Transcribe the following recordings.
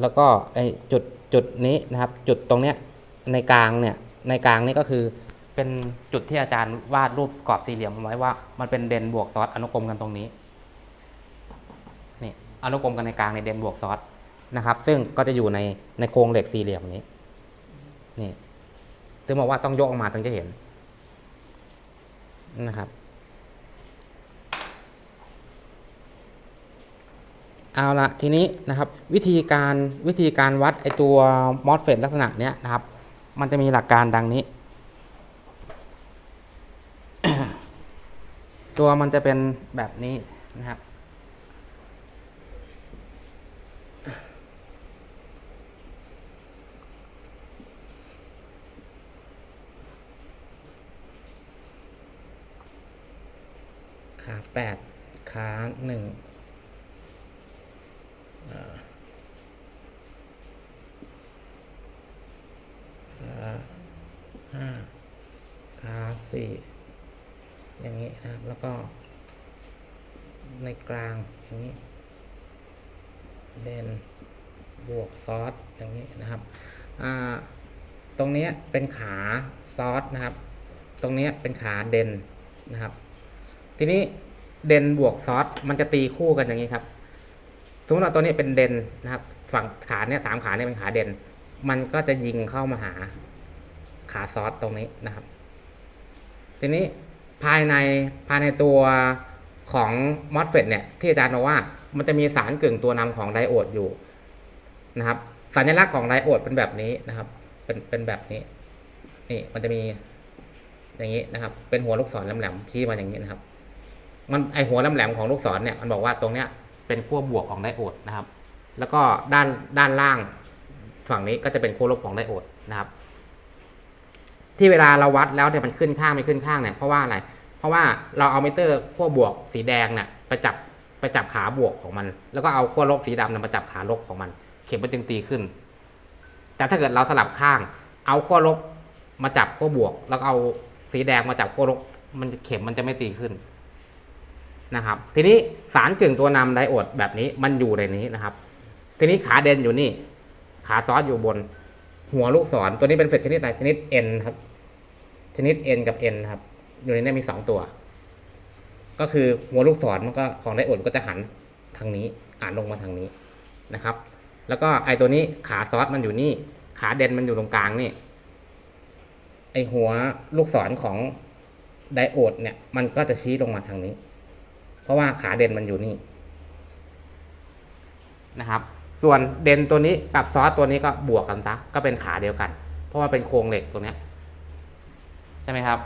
แล้วก็ไอจุดจุดนี้นะครับ จุดตรงเนี้ยในกลางเนี่ยในกลางนี่ก็คือ เป็นจุดที่อาจารย์วาดรูปกรอบสี่เหลี่ยมไว้ว่า มันเป็นเดนบวกซอสอนุกรมกันตรงนี้นี่อนุกรมกันในกลางในเดนบวกซอสนะครับ ซึ่งก็จะอยู่ในในโครงเหล็กสี่เหลี่ยมนี้นี่ถึงบอกว่าต้องยกออกมาถึงจะเห็นนะครับ เอาละทีนี้นะครับวิธีการวิธีการวัดไอตัวมอสเฟตลักษณะเนี้ยนะครับ มันจะมีหลักการดังนี้ ตัวมันจะเป็นแบบนี้นะครับขาแปดขาหนึ่ง ห้าขาสี่อย่างนี้นะครับ แล้วก็ ในกลางอย่างนี้ เดนบวกซอสอย่างนี้นะครับ ตรงนี้เป็นขาซอสนะครับ ตรงนี้เป็นขาเดนนะครับ ทีนี้เดนบวกซอสมันจะตีคู่กันอย่างนี้ครับสมมติว่าตัวนี้เป็นเดนนะครับ ฝั่งขาเนี่ยสามขาเนี่ยเป็นขาเดนมันก็จะยิงเข้ามาหา ขาซอสตรงนี้นะครับ ทีนี้ภายในภายในตัวของมอสเฟตเนี่ย ที่อาจารย์บอกว่า มันจะมีสารกึ่งตัวนำของไดโอดอยู่นะครับ สัญลักษณ์ของไดโอดเป็นแบบนี้นะครับ เป็นเป็นแบบนี้ นี่มันจะมีอย่างนี้นะครับ เป็นหัวลูกศรแหลมๆที่มาอย่างนี้นะครับ มันไอหัวแหลมๆของลูกศรเนี่ยมันบอกว่าตรงเนี้ยเป็นขั้วบวกของไดโอดนะครับ แล้วก็ด้านด้านล่างฝั่งนี้ก็จะเป็นขั้วลบของไดโอดนะครับ ที่เวลาเราวัดแล้วเนี่ยมันขึ้นข้างไม่ขึ้นข้างเนี่ยเพราะว่าอะไร เพราะว่าเราเอามิเตอร์ขั้วบวกสีแดงเนี่ยไปจับไปจับขาบวกของมัน แล้วก็เอาขั้วลบสีดำเนี่ยมาจับขาลบของมัน เข็มมันจึงตีขึ้น แต่ถ้าเกิดเราสลับข้าง เอาขั้วลบมาจับขั้วบวก แล้วเอาสีแดงมาจับขั้วลบมันเข็มมันจะไม่ตีขึ้นนะครับ ทีนี้สารกึ่งตัวนำไดโอดแบบนี้มันอยู่ในนี้นะครับ ทีนี้ขาเด่นอยู่นี่ ขาซอสอยู่บน หัวลูกศรตัวนี้เป็นเฟสชนิดไหนชนิด N ครับ ชนิด N กับ N ครับ อยู่ในนี้มีสองตัว ก็คือหัวลูกศรมันก็ของไดโอดก็จะหันทางนี้อ่านลงมาทางนี้นะครับ แล้วก็ไอตัวนี้ขาซอสมันอยู่นี่ ขาเด่นมันอยู่ตรงกลางนี่ ไอหัวลูกศรของไดโอดเนี่ย มันก็จะชี้ลงมาทางนี้ เพราะว่าขาเด่นมันอยู่นี่นะครับ ส่วนเดนตัวนี้กับซอสตัวนี้ก็บวกกันซะก็เป็นขาเดียวกัน เพราะว่าเป็นโครงเหล็กตัวเนี้ใช่ไหมครับ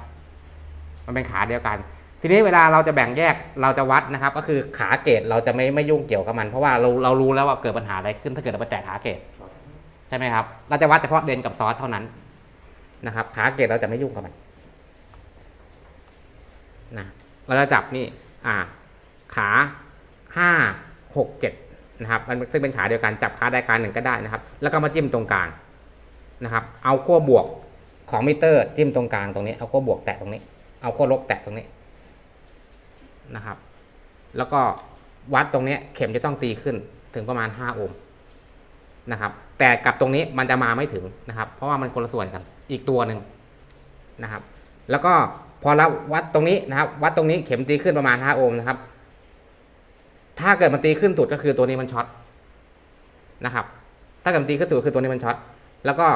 มันเป็นขาเดียวกัน ทีนี้เวลาเราจะแบ่งแยกเราจะวัดนะครับ ก็คือขาเกตเราจะไม่ไม่ยุ่งเกี่ยวกับมัน เพราะว่าเราเรารู้แล้วว่าเกิดปัญหาอะไรขึ้นถ้าเกิดเราไปแตะขาเกตใช่ไหมครับ เราจะวัดเฉพาะเดนกับซอสเท่านั้นนะครับ ขาเกตเราจะไม่ยุ่งกับมันนะเราจะจับนี่ อ่า ขาห้าหกเจ็ด นะครับมันซึ่งเป็นขาเดียวกันจับขาใดขาหนึ่งก็ได้นะครับ แล้วก็มาจิ้มตรงกลางนะครับ เอาขั้วบวกของมิเตอร์จิ้มตรงกลางตรงนี้ เอาขั้วบวกแตะตรงนี้ เอาขั้วลบแตะตรงนี้นะครับ แล้วก็วัดตรงนี้เข็มจะต้องตีขึ้นถึงประมาณ 5 โอห์มนะครับ แต่กับตรงนี้มันจะมาไม่ถึงนะครับ เพราะว่ามันคนละส่วนกัน อีกตัวหนึ่งนะครับ แล้วก็พอเราวัดตรงนี้นะครับ วัดตรงนี้เข็มตีขึ้นประมาณ 5 โอห์มนะครับ ถ้าเกิดมันตีขึ้นสุดก็คือตัวนี้มันช็อตนะครับ ถ้าเกิดมันตีขึ้นสุดคือตัวนี้มันช็อต แล้วก็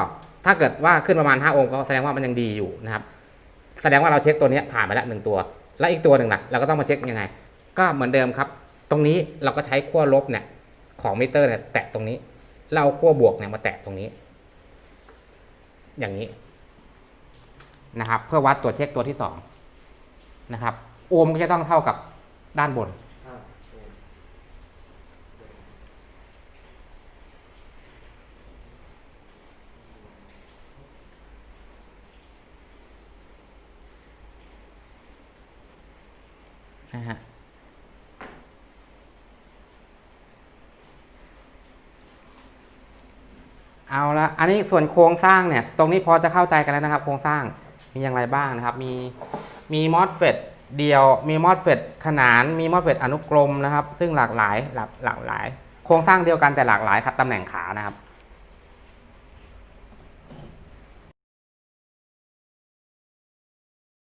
ถ้าเกิดว่าขึ้นประมาณ5โอห์มก็แสดงว่ามันยังดีอยู่นะครับ แสดงว่าเราเช็คตัวนี้ผ่านไปแล้วหนึ่งตัว แล้วอีกตัวหนึ่งล่ะเราก็ต้องมาเช็คยังไง ก็เหมือนเดิมครับ ตรงนี้เราก็ใช้ขั้วลบเนี่ยของมิเตอร์เนี่ยแตะตรงนี้ เราเอาขั้วบวกเนี่ยมาแตะตรงนี้ อย่างนี้นะครับ เพื่อวัดตัวเช็คตัวที่สองนะครับ โอห์มก็จะต้องเท่ากับด้านบน นะฮะเอาละอันนี้ส่วนโครงสร้างเนี่ย ตรงนี้พอจะเข้าใจกันแล้วนะครับ โครงสร้างมีอย่างไรบ้างนะครับ มีมีมอสเฟตเดียว มีมอสเฟตขนาน มีมอสเฟตอนุกรมนะครับ ซึ่งหลากหลายหลากหลากหลาย โครงสร้างเดียวกันแต่หลากหลายครับตำแหน่งขานะครับ